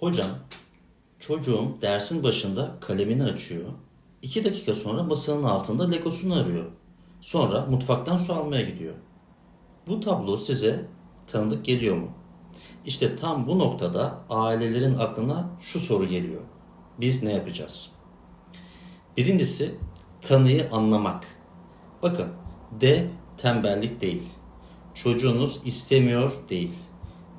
Hocam, çocuğum dersin başında kalemini açıyor. İki dakika sonra masanın altında legosunu arıyor. Sonra mutfaktan su almaya gidiyor. Bu tablo size tanıdık geliyor mu? İşte tam bu noktada ailelerin aklına şu soru geliyor. Biz ne yapacağız? Birincisi tanıyı anlamak. Bakın D tembellik değil. Çocuğunuz istemiyor değil.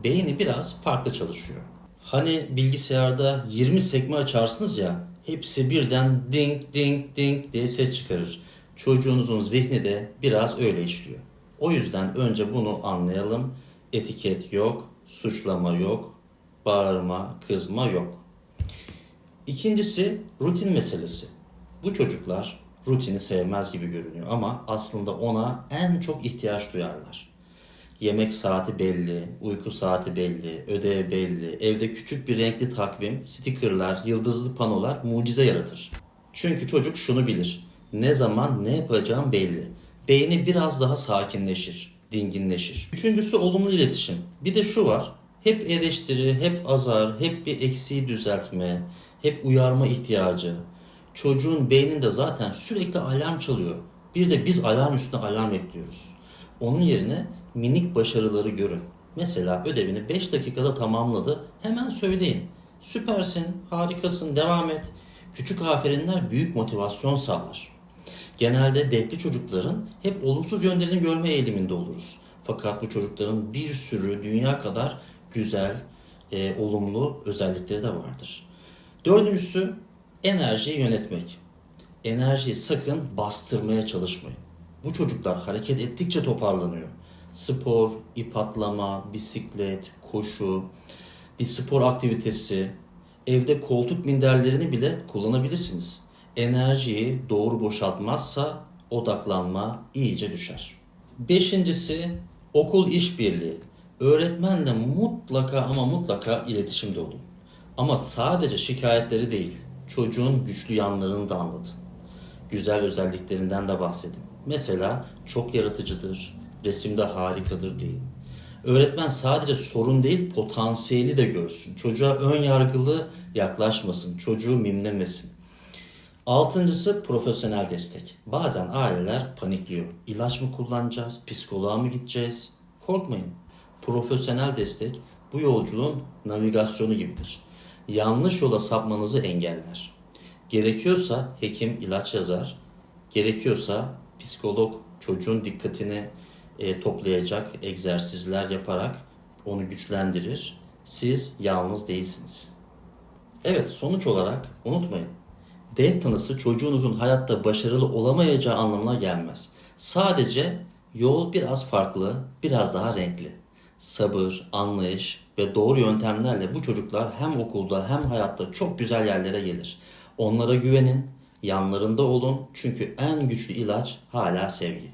Beyni biraz farklı çalışıyor. Hani bilgisayarda 20 sekme açarsınız ya hepsi birden ding ding ding diye ses çıkarır. Çocuğunuzun zihni de biraz öyle işliyor. O yüzden önce bunu anlayalım. Etiket yok, suçlama yok, bağırma, kızma yok. İkincisi rutin meselesi. Bu çocuklar rutini sevmez gibi görünüyor ama aslında ona en çok ihtiyaç duyarlar. Yemek saati belli, uyku saati belli, ödev belli, evde küçük bir renkli takvim, stikerler, yıldızlı panolar mucize yaratır. Çünkü çocuk şunu bilir. Ne zaman ne yapacağım belli. Beyni biraz daha sakinleşir, dinginleşir. Üçüncüsü olumlu iletişim. Bir de şu var. Hep eleştiri, hep azar, hep bir eksiği düzeltme, hep uyarma ihtiyacı. Çocuğun beyninde zaten sürekli alarm çalıyor. Bir de biz alarm üstüne alarm ekliyoruz. Onun yerine minik başarıları görün. Mesela ödevini 5 dakikada tamamladı. Hemen söyleyin. Süpersin, harikasın, devam et. Küçük aferinler büyük motivasyon sağlar. Genelde dehli çocukların hep olumsuz yönlerini görme eğiliminde oluruz. Fakat bu çocukların bir sürü dünya kadar güzel, e, olumlu özellikleri de vardır. Dördüncüsü enerjiyi yönetmek. Enerjiyi sakın bastırmaya çalışmayın. Bu çocuklar hareket ettikçe toparlanıyor. Spor, ip atlama, bisiklet, koşu, bir spor aktivitesi, evde koltuk minderlerini bile kullanabilirsiniz. Enerjiyi doğru boşaltmazsa odaklanma iyice düşer. Beşincisi okul işbirliği. Öğretmenle mutlaka ama mutlaka iletişimde olun. Ama sadece şikayetleri değil, çocuğun güçlü yanlarını da anlatın. Güzel özelliklerinden de bahsedin. Mesela çok yaratıcıdır, resimde harikadır deyin. Öğretmen sadece sorun değil potansiyeli de görsün. Çocuğa ön yargılı yaklaşmasın, çocuğu mimlemesin. Altıncısı profesyonel destek. Bazen aileler panikliyor. İlaç mı kullanacağız, psikoloğa mı gideceğiz? Korkmayın. Profesyonel destek bu yolculuğun navigasyonu gibidir. Yanlış yola sapmanızı engeller. Gerekiyorsa hekim ilaç yazar, gerekiyorsa psikolog çocuğun dikkatini e, toplayacak egzersizler yaparak onu güçlendirir. Siz yalnız değilsiniz. Evet sonuç olarak unutmayın. D tanısı çocuğunuzun hayatta başarılı olamayacağı anlamına gelmez. Sadece yol biraz farklı, biraz daha renkli. Sabır, anlayış ve doğru yöntemlerle bu çocuklar hem okulda hem hayatta çok güzel yerlere gelir. Onlara güvenin, yanlarında olun çünkü en güçlü ilaç hala sevgi.